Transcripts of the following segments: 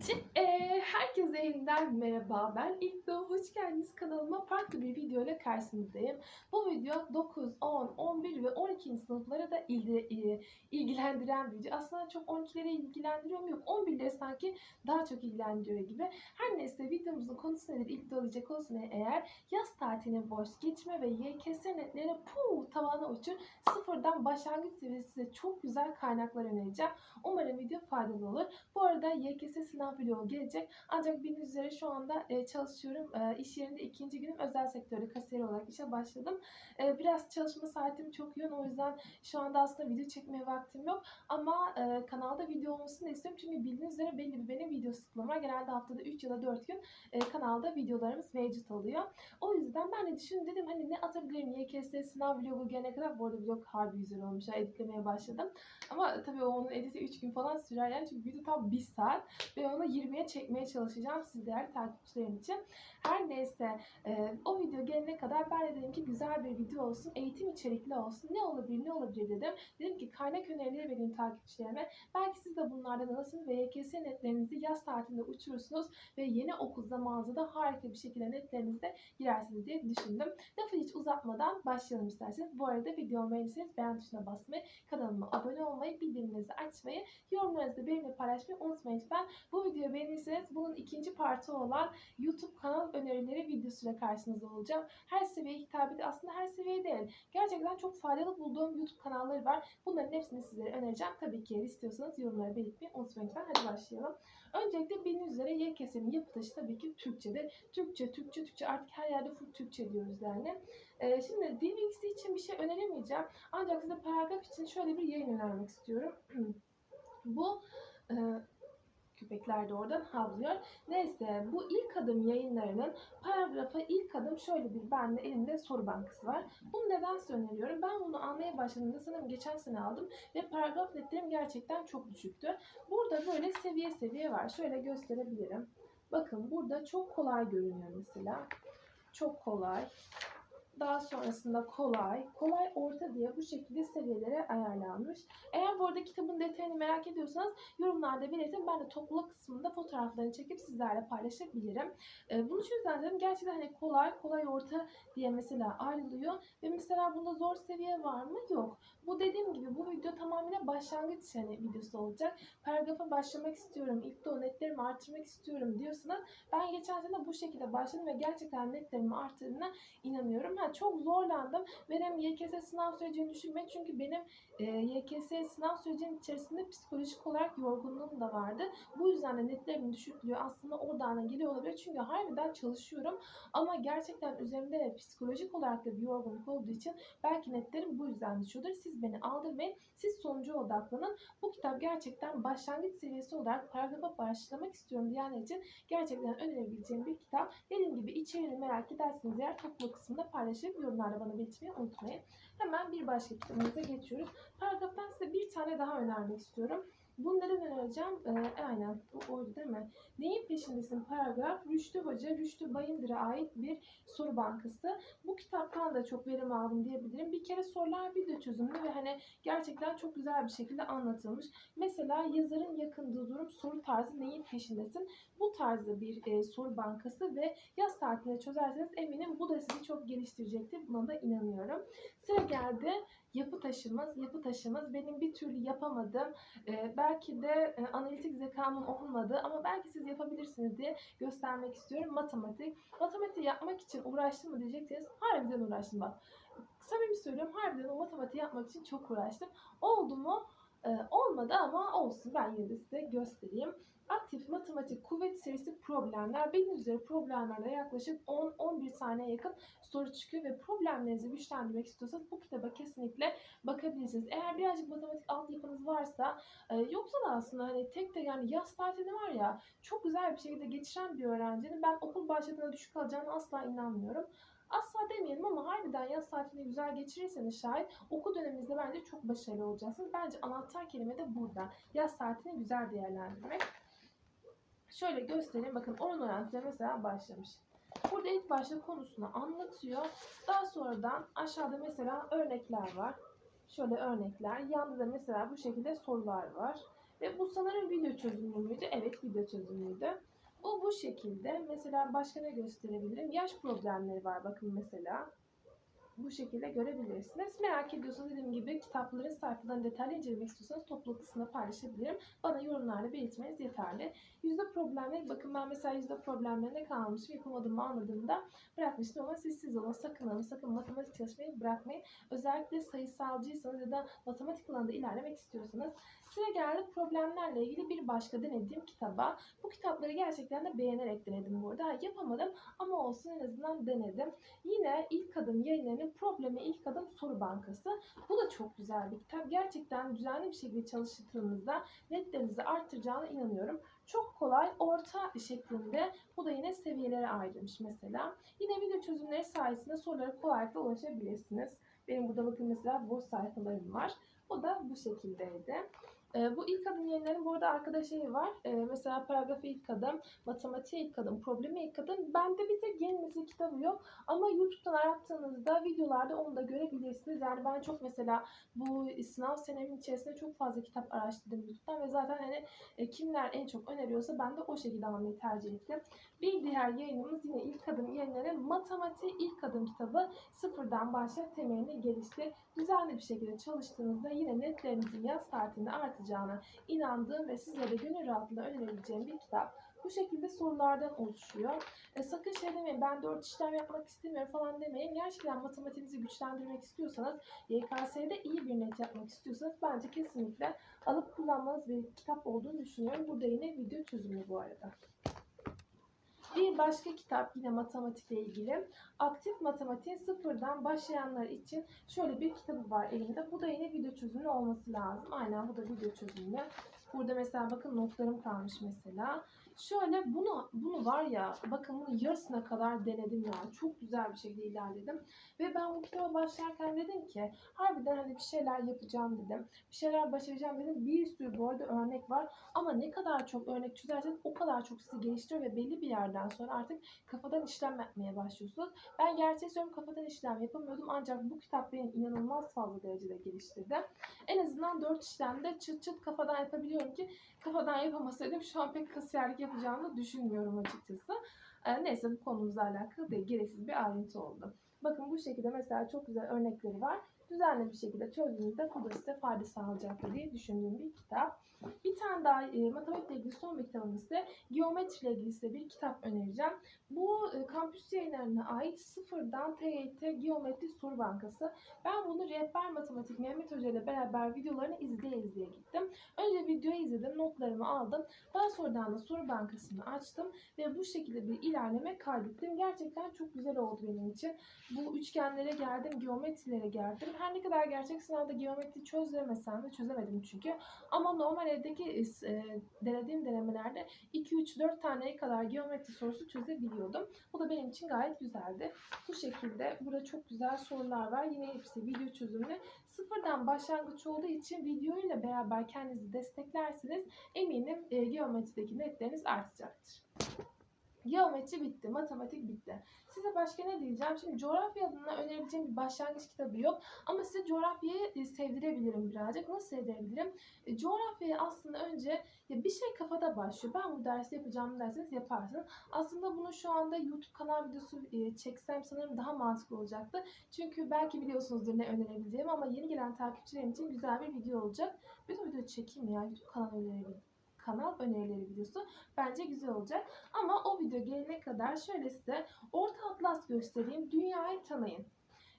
C- herkese yeniden merhaba. Ben İlkdo. Hoş geldiniz kanalıma. Farklı bir video ile karşınızdayım. Bu video 9, 10, 11 ve 12. sınıflara da ilgi, e, ilgilendiren bir video. Aslında çok 12'lere ilgilendiriyor mu? Yok. 11'leri sanki daha çok ilgilendiriyor gibi. Her neyse videomuzun konusu nedir? İlk olacak olsun eğer yaz tatiline boş geçme ve YKS netlerine puu tavana uçur. Sıfırdan başlangıç seviyesi çok güzel kaynaklar önereceğim. Umarım video faydalı olur. Bu arada YKS sınav vlogu gelecek. Ancak bildiğiniz üzere şu anda e, çalışıyorum. E, iş yerinde ikinci günüm özel sektörde kasiyer olarak işe başladım. E, biraz çalışma saatim çok yoğun. O yüzden şu anda aslında video çekmeye vaktim yok. Ama e, kanalda video olmasını istiyorum. Çünkü bildiğiniz üzere belli bir benim video sıklığım. Genelde haftada 3 ya da 4 gün e, kanalda videolarımız mevcut oluyor. O yüzden ben de düşündüm dedim hani ne atabilirim YKS sınav vlogu gelene kadar. Bu arada vlog harbi güzel olmuş. Ya, editlemeye başladım. Ama tabii onun editi 3 gün falan sürer yani. Çünkü video tam 1 saat. Ve onu 20'ye çekmeye çalışacağım siz değerli takipçilerim için. Her neyse e, o video gelene kadar ben de dedim ki güzel bir video olsun. Eğitim içerikli olsun. Ne olabilir ne olabilir dedim. Dedim ki kaynak önerileri vereyim takipçilerime. Belki siz de bunlardan alırsınız ve YKS netlerinizi yaz tatilinde uçurursunuz. Ve yeni okul zamanınızda da harika bir şekilde netlerinizde girersiniz diye düşündüm. Lafı hiç uzatmadan başlayalım isterseniz. Bu arada videomu beğenirseniz beğen tuşuna basmayı, kanalıma abone olmayı, bildirimlerinizi açmayı, yorumlarınızı benimle paylaşmayı unutmayın lütfen. Bu videoyu beğenirseniz bunun ikinci partı olan YouTube kanal önerileri videosuyla karşınızda olacağım. Her seviyeye hitap ediyor. Aslında her seviye değil. Gerçekten çok faydalı bulduğum YouTube kanalları var. Bunların hepsini sizlere önereceğim. Tabii ki istiyorsanız yorumlara belirtmeyi unutmayın. Hadi başlayalım. Öncelikle bildiğiniz üzere YKS'nin yapı taşı tabii ki Türkçedir. Türkçe, Türkçe, Türkçe artık her yerde full Türkçe diyoruz yani. Ee, şimdi dil için bir şey öneremeyeceğim. Ancak size paragraf için şöyle bir yayın önermek istiyorum. Bu e, köpekler de oradan havlıyor. Neyse bu ilk adım yayınlarının paragrafa ilk adım şöyle bir bende elimde soru bankası var. Bunu neden öneriyorum? Ben bunu almaya başladığımda sanırım geçen sene aldım ve paragraf netlerim gerçekten çok düşüktü. Burada böyle seviye seviye var. Şöyle gösterebilirim. Bakın burada çok kolay görünüyor mesela. Çok kolay. Daha sonrasında kolay, kolay orta diye bu şekilde seviyelere ayarlanmış. Eğer bu arada kitabın detayını merak ediyorsanız yorumlarda belirtin. Ben de topluluk kısmında fotoğraflarını çekip sizlerle paylaşabilirim. Ee, bunu şu yüzden dedim. Gerçekten hani kolay, kolay orta diye mesela ayrılıyor. Ve mesela bunda zor seviye var mı? Yok. Bu dediğim gibi bu video tamamen başlangıç yani videosu olacak. Paragrafa başlamak istiyorum. İlk de netlerimi artırmak istiyorum diyorsanız ben geçen sene bu şekilde başladım ve gerçekten netlerimi arttırdığına inanıyorum. Ha, çok zorlandım. Benim YKS sınav sürecini düşünmek çünkü benim e, YKS sınav sürecinin içerisinde psikolojik olarak yorgunluğum da vardı. Bu yüzden de netlerimin düşüklüğü aslında oradan geliyor olabilir. Çünkü harbiden çalışıyorum ama gerçekten üzerimde psikolojik olarak da bir yorgunluk olduğu için belki netlerim bu yüzden düşüyordur. Siz beni aldırmayın. Siz sonuca odaklanın. Bu kitap gerçekten başlangıç seviyesi olarak paragrafa başlamak istiyorum diyenler için gerçekten önerebileceğim bir kitap. Dediğim gibi içeriğini merak ederseniz eğer topluluk kısmında paylaşıp yorumlarda bana belirtmeyi unutmayın. Hemen bir başka kitabımıza geçiyoruz. Paragraftan size bir tane daha önermek istiyorum. Bunu neden önereceğim? Ee, aynen bu oydu değil mi? Neyin peşindesin paragraf? Rüştü Hoca, Rüştü Bayındır'a ait bir soru bankası. Bu kitaptan da çok verim aldım diyebilirim. Bir kere sorular video çözümlü ve hani gerçekten çok güzel bir şekilde anlatılmış. Mesela yazarın yakındığı durum soru tarzı neyin peşindesin? Bu tarzda bir e, soru bankası ve yaz tatilinde çözerseniz eminim bu da sizi çok geliştirecektir. Buna da inanıyorum. Sıra geldi yapı taşımız. Yapı taşımız benim bir türlü yapamadığım, e, belki de e, analitik zekamın olmadığı ama belki siz yapabilirsiniz diye göstermek istiyorum. Matematik. Matematik yapmak için uğraştım mı diyecekseniz harbiden uğraştım bak. Samimi söylüyorum harbiden o matematiği yapmak için çok uğraştım. Oldu mu? Olmadı ama olsun ben yine de size göstereyim. Aktif matematik kuvvet serisi problemler. Bildiğiniz üzere problemlerde yaklaşık 10-11 tane yakın soru çıkıyor ve problemlerinizi güçlendirmek istiyorsanız bu kitaba kesinlikle bakabilirsiniz. Eğer birazcık matematik altyapınız varsa e, yoksa da aslında hani tek de yani yaz tatili var ya çok güzel bir şekilde geçiren bir öğrencinin ben okul başladığında düşük alacağını asla inanmıyorum. Asla demeyelim ama harbiden yaz tatilini güzel geçirirseniz şayet okul döneminizde bence çok başarılı olacaksınız. Bence anahtar kelime de burada. Yaz tatilini güzel değerlendirmek. Şöyle göstereyim. Bakın oran orantıya mesela başlamış. Burada ilk başta konusunu anlatıyor. Daha sonradan aşağıda mesela örnekler var. Şöyle örnekler. Yanında da mesela bu şekilde sorular var. Ve bu sanırım video çözümlü müydü? Evet video çözümlüydü. Bu bu şekilde. Mesela başka ne gösterebilirim? Yaş problemleri var bakın mesela. Bu şekilde görebilirsiniz. Merak ediyorsanız dediğim gibi kitapların sayfalarını detaylı incelemek istiyorsanız topluluk kısmına paylaşabilirim. Bana yorumlarda belirtmeniz yeterli. Yüzde problemleri bakın ben mesela yüzde problemlerine kalmışım. Yapamadığımı anladığımda bırakmıştım ama siz siz olun. Sakın alın. Sakın matematik çalışmayı bırakmayın. Özellikle sayısalcıysanız ya da matematik alanında ilerlemek istiyorsanız Sıra geldi problemlerle ilgili bir başka denediğim kitaba. Bu kitapları gerçekten de beğenerek denedim burada. Yapamadım ama olsun en azından denedim. Yine ilk adım yayınlarının problemi ilk adım soru bankası. Bu da çok güzel bir kitap. Gerçekten düzenli bir şekilde çalıştığınızda netlerinizi arttıracağına inanıyorum. Çok kolay, orta şeklinde. Bu da yine seviyelere ayrılmış mesela. Yine video çözümleri sayesinde sorulara kolaylıkla ulaşabilirsiniz. Benim burada bakın mesela boş sayfalarım var. O da bu şekildeydi. Ee, bu ilk adım yayınların bu arada şey var. Ee, mesela paragrafı ilk adım, matematiğe ilk adım, problemi ilk adım. Bende bir tek yeni nesil kitabı yok. Ama YouTube'dan arattığınızda videolarda onu da görebilirsiniz. Yani ben çok mesela bu sınav senemin içerisinde çok fazla kitap araştırdım YouTube'dan ve zaten hani e, kimler en çok öneriyorsa ben de o şekilde almayı tercih ettim. Bir diğer yayınımız yine ilk adım yayınların matematiğe ilk adım kitabı sıfırdan başla temelini geliştir. Düzenli bir şekilde çalıştığınızda yine netlerinizin yaz saatinde artacağına inandığım ve size de gönül rahatlığıyla önerebileceğim bir kitap. Bu şekilde sorulardan oluşuyor. E, sakın şey demeyin ben dört işlem yapmak istemiyorum falan demeyin. Gerçekten matematiğinizi güçlendirmek istiyorsanız, YKS'de iyi bir net yapmak istiyorsanız bence kesinlikle alıp kullanmanız bir kitap olduğunu düşünüyorum. Burada yine video çözümü bu arada. Bir başka kitap yine matematikle ilgili. Aktif matematiğin sıfırdan başlayanlar için şöyle bir kitabı var elimde. Bu da yine video çözümlü olması lazım. Aynen bu da video çözümlü. Burada mesela bakın notlarım kalmış mesela. Şöyle bunu bunu var ya bakın bunu yarısına kadar denedim ya. Çok güzel bir şekilde ilerledim. Ve ben bu kitaba başlarken dedim ki harbiden hani bir şeyler yapacağım dedim. Bir şeyler başaracağım dedim. Bir sürü bu arada örnek var. Ama ne kadar çok örnek çözerseniz o kadar çok sizi geliştiriyor ve belli bir yerden sonra artık kafadan işlem yapmaya başlıyorsunuz. Ben gerçeği söylüyorum kafadan işlem yapamıyordum ancak bu kitap beni inanılmaz fazla derecede geliştirdi. En azından 4 işlemde çıt çıt kafadan yapabiliyorum ki kafadan yapamasaydım şu an pek kasiyerlik yapacağımı düşünmüyorum açıkçası. Ee, neyse bu konumuzla alakalı değil. Gereksiz bir ayrıntı oldu. Bakın bu şekilde mesela çok güzel örnekleri var. Düzenli bir şekilde çözdüğünüzde bu da size fayda sağlayacaktır diye düşündüğüm bir kitap. Bir tane daha e, matematikle ilgili son bir kitabımız ise geometriyle ilgili size bir kitap önereceğim. Bu e, kampüs yayınlarına ait sıfırdan TYT Geometri Soru Bankası. Ben bunu Rehber Matematik Mehmet Hoca ile beraber videolarını izleye izleye gittim. Önce videoyu izledim, notlarımı aldım. Daha sonradan da soru bankasını açtım ve bu şekilde bir ilerleme kaydettim. Gerçekten çok güzel oldu benim için. Bu üçgenlere geldim, geometrilere geldim. Her ne kadar gerçek sınavda geometri çözemesem de çözemedim çünkü. Ama normal evdeki e, denediğim denemelerde 2-3-4 taneye kadar geometri sorusu çözebiliyordum. Bu da benim için gayet güzeldi. Bu şekilde burada çok güzel sorular var. Yine hepsi video çözümlü. Sıfırdan başlangıç olduğu için videoyla beraber kendinizi desteklerseniz eminim e, geometrideki netleriniz artacaktır. Geometri bitti, matematik bitti. Size başka ne diyeceğim? Şimdi coğrafya adına önerebileceğim bir başlangıç kitabı yok. Ama size coğrafyayı e, sevdirebilirim birazcık. Nasıl sevdirebilirim? E, coğrafyayı aslında önce ya bir şey kafada başlıyor. Ben bu dersi yapacağım derseniz yaparsınız. Aslında bunu şu anda YouTube kanal videosu e, çeksem sanırım daha mantıklı olacaktı. Çünkü belki biliyorsunuzdur ne önerebileceğim ama yeni gelen takipçilerim için güzel bir video olacak. Bir de video çekeyim ya YouTube kanal önerileri kanal önerileri videosu bence güzel olacak. Ama o video gelene kadar şöyle size Orta Atlas göstereyim. Dünyayı tanıyın.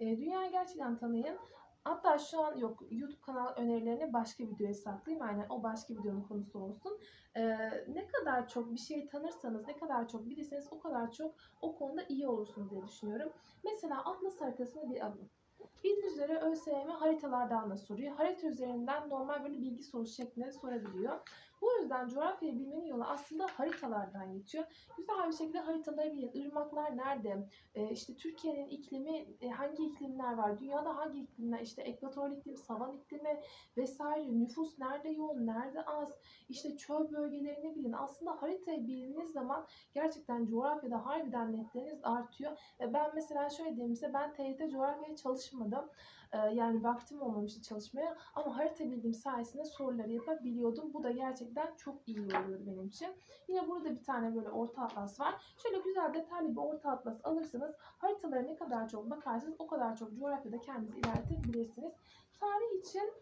E, dünyayı gerçekten tanıyın. Hatta şu an yok YouTube kanal önerilerini başka videoya saklayayım. Yani o başka videonun konusu olsun. Ee, ne kadar çok bir şey tanırsanız, ne kadar çok bilirseniz o kadar çok o konuda iyi olursunuz diye düşünüyorum. Mesela Atlas haritasını bir alın. Bildiğiniz üzere ÖSYM haritalardan da soruyor. Harita üzerinden normal böyle bilgi sorusu şeklinde sorabiliyor. Bu yüzden coğrafyayı bilmenin yolu aslında haritalardan geçiyor. Güzel bir şekilde haritaları bilin. Irmaklar nerede? Ee, işte Türkiye'nin iklimi e, hangi iklimler var? Dünyada hangi iklimler? İşte ekvator iklimi, savan iklimi vesaire. Nüfus nerede yoğun, nerede az? İşte çöl bölgelerini bilin. Aslında haritayı bildiğiniz zaman gerçekten coğrafyada harbiden netleriniz artıyor. Ve ben mesela şöyle diyeyim size ben TYT coğrafyaya çalışmadım. Ee, yani vaktim olmamıştı çalışmaya ama harita bildiğim sayesinde soruları yapabiliyordum. Bu da gerçekten çok iyi oluyordu benim için. Yine burada bir tane böyle orta atlas var. Şöyle güzel detaylı bir orta atlas alırsanız haritalara ne kadar çok bakarsanız o kadar çok coğrafyada kendinizi ilerletebilirsiniz. Tarih için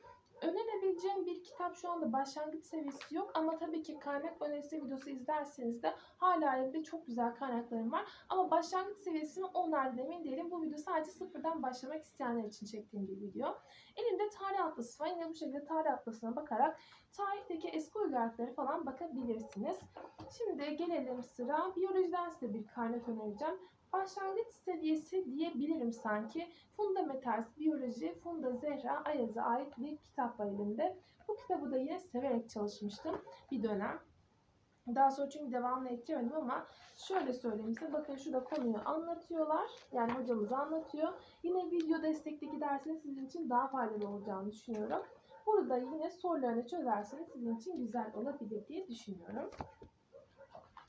önerebileceğim bir kitap şu anda başlangıç seviyesi yok ama tabii ki kaynak önerisi videosu izlerseniz de hala elimde çok güzel kaynaklarım var. Ama başlangıç seviyesi mi onlardan emin değilim. Bu video sadece sıfırdan başlamak isteyenler için çektiğim bir video. Elimde tarih atlası var. Yine bu şekilde tarih atlasına bakarak tarihteki eski uygarlıkları falan bakabilirsiniz. Şimdi gelelim sıra biyolojiden size bir kaynak önereceğim. Başlangıç seviyesi diyebilirim sanki. Fundamentals Biyoloji, Funda Zehra Ayaz'a ait bir kitap var elimde. Bu kitabı da yine severek çalışmıştım bir dönem. Daha sonra çünkü devamlı ettiremedim ama şöyle söyleyeyim size. Bakın şurada konuyu anlatıyorlar. Yani hocamız anlatıyor. Yine video destekli giderseniz sizin için daha faydalı olacağını düşünüyorum. Burada yine sorularını çözerseniz sizin için güzel olabilir diye düşünüyorum.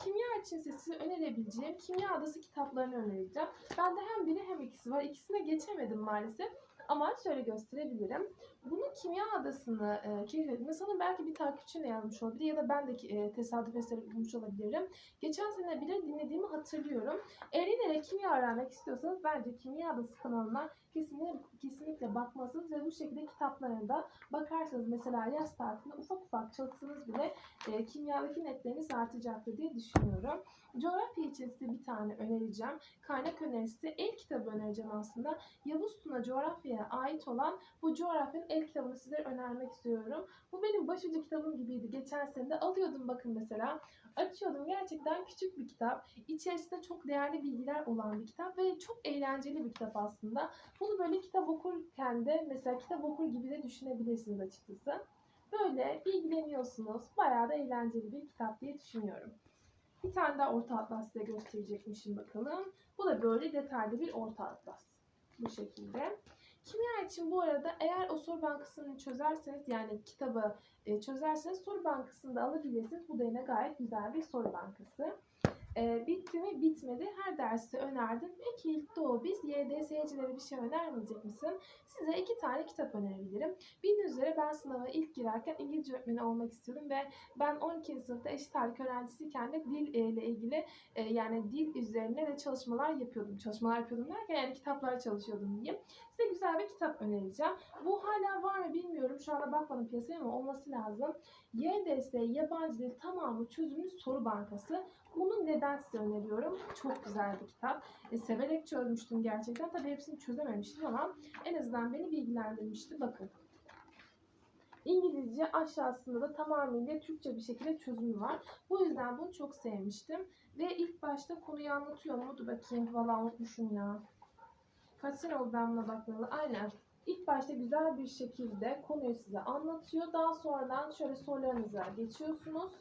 Kimya için ise size önerebileceğim Kimya Adası kitaplarını önereceğim. Bende hem biri hem ikisi var. İkisine geçemedim maalesef. Ama şöyle gösterebilirim. Bunu Kimya Adası'nı e, keşfettim. Sanırım belki bir takipçimle yazmış olabilir ya da ben de e, tesadüf eseri bulmuş olabilirim. Geçen sene bile dinlediğimi hatırlıyorum. Eğlenerek kimya öğrenmek istiyorsanız bence Kimya Adası kanalına kesinlikle, kesinlikle bakmalısınız ve bu şekilde kitaplarına da bakarsanız mesela yaz tatilinde ufak ufak çalışsanız bile e, kimyadaki netleriniz artacaktır diye düşünüyorum. Coğrafya için size bir tane önereceğim. Kaynak önerisi el kitabı önereceğim aslında. Yavuz Tuna coğrafyaya ait olan bu coğrafyanın el kitabını size önermek istiyorum. Bu benim başucu kitabım gibiydi. Geçen sene de alıyordum bakın mesela. Açıyordum. Gerçekten küçük bir kitap. İçerisinde çok değerli bilgiler olan bir kitap ve çok eğlenceli bir kitap aslında. Bunu böyle kitap okurken de mesela kitap okur gibi de düşünebilirsiniz açıkçası. Böyle bilgileniyorsunuz. Bayağı da eğlenceli bir kitap diye düşünüyorum. Bir tane daha orta atlas size gösterecekmişim bakalım. Bu da böyle detaylı bir orta atlas. Bu şekilde. Kimya için bu arada eğer o soru bankasını çözerseniz yani kitabı e, çözerseniz soru bankasını da alabilirsiniz. Bu da yine gayet güzel bir soru bankası. E, bitti mi? Bitmedi. Her dersi önerdim. Peki Doğu biz YDS'cilere bir şey önermeyecek misin? Size iki tane kitap önerebilirim. Bildiğiniz üzere ben sınava ilk girerken İngilizce öğretmeni olmak istiyordum ve ben 12. sınıfta eşit ağırlık öğrencisiyken de dil e, ile ilgili e, yani dil üzerine de çalışmalar yapıyordum. Çalışmalar yapıyordum derken yani kitaplara çalışıyordum diyeyim. Size güzel bir kitap önereceğim. Bu hala var mı bilmiyorum. Şu anda bakmadım piyasaya ama olması lazım. YDS Yabancı Dil Tamamı Çözümlü Soru Bankası. Bunu neden size öneriyorum? Çok güzel bir kitap. E, severek çözmüştüm gerçekten. Tabii hepsini çözememiştim ama en azından beni bilgilendirmişti. Bakın. İngilizce aşağısında da tamamıyla Türkçe bir şekilde çözümü var. Bu yüzden bunu çok sevmiştim. Ve ilk başta konuyu anlatıyor mu? Dur bakayım. Valla unutmuşum ya. Kaç sene oldu ben buna bakmalı? Aynen. İlk başta güzel bir şekilde konuyu size anlatıyor. Daha sonradan şöyle sorularınıza geçiyorsunuz.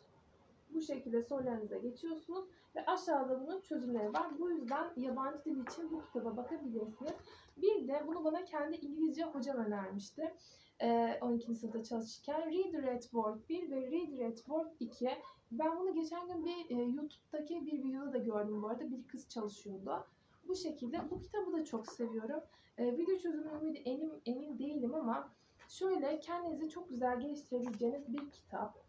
Bu şekilde sorularınıza geçiyorsunuz. Ve aşağıda bunun çözümleri var. Bu yüzden yabancı dil için bu kitaba bakabilirsiniz. Bir de bunu bana kendi İngilizce hocam önermişti. Ee, 12. sınıfta çalışırken. Reader at Work 1 ve Reader at Work 2. Ben bunu geçen gün bir e, YouTube'daki bir videoda da gördüm bu arada. Bir kız çalışıyordu. Bu şekilde. Bu kitabı da çok seviyorum. Ee, video çözümümü de emin, emin değilim ama şöyle kendinizi çok güzel geliştirebileceğiniz bir kitap.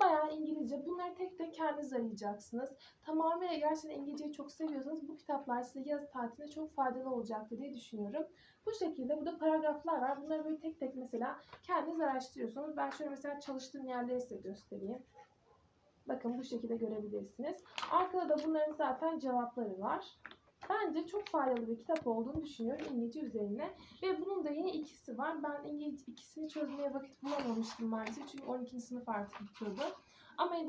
Bayağı İngilizce. Bunları tek tek kendiniz arayacaksınız. Tamamıyla gerçekten İngilizceyi çok seviyorsanız bu kitaplar size yaz tatilinde çok faydalı olacaktır diye düşünüyorum. Bu şekilde burada paragraflar var. Bunları böyle tek tek mesela kendiniz araştırıyorsunuz. Ben şöyle mesela çalıştığım yerleri size göstereyim. Bakın bu şekilde görebilirsiniz. Arkada da bunların zaten cevapları var. Bence çok faydalı bir kitap olduğunu düşünüyorum İngilizce üzerine. Ve bunun da yine ikisi var. Ben İngilizce ikisini çözmeye vakit bulamamıştım maalesef. Çünkü 12. sınıf artık bitiyordu.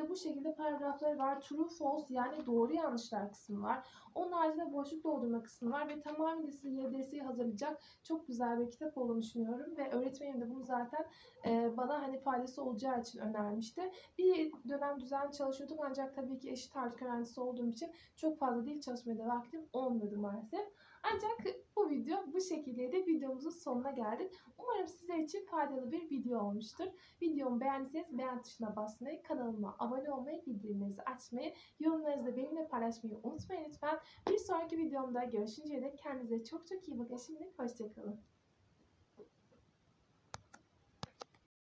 Yine bu şekilde paragrafları var. True, false yani doğru yanlışlar kısmı var. Onun haricinde boşluk doldurma kısmı var. Ve tamamen sizi YDS'yi hazırlayacak çok güzel bir kitap olduğunu düşünüyorum. Ve öğretmenim de bunu zaten e, bana hani faydası olacağı için önermişti. Bir dönem düzenli çalışıyordum ancak tabii ki eşit ağırlık öğrencisi olduğum için çok fazla dil çalışmaya da vaktim olmadı maalesef. Ancak bu video bu şekildeydi. Videomuzun sonuna geldik. Umarım sizler için faydalı bir video olmuştur. Videomu beğendiyseniz beğen tuşuna basmayı, kanalıma abone olmayı, bildirimlerinizi açmayı, yorumlarınızı benimle paylaşmayı unutmayın lütfen. Bir sonraki videomda görüşünceye dek kendinize çok çok iyi bakın. Şimdilik hoşçakalın.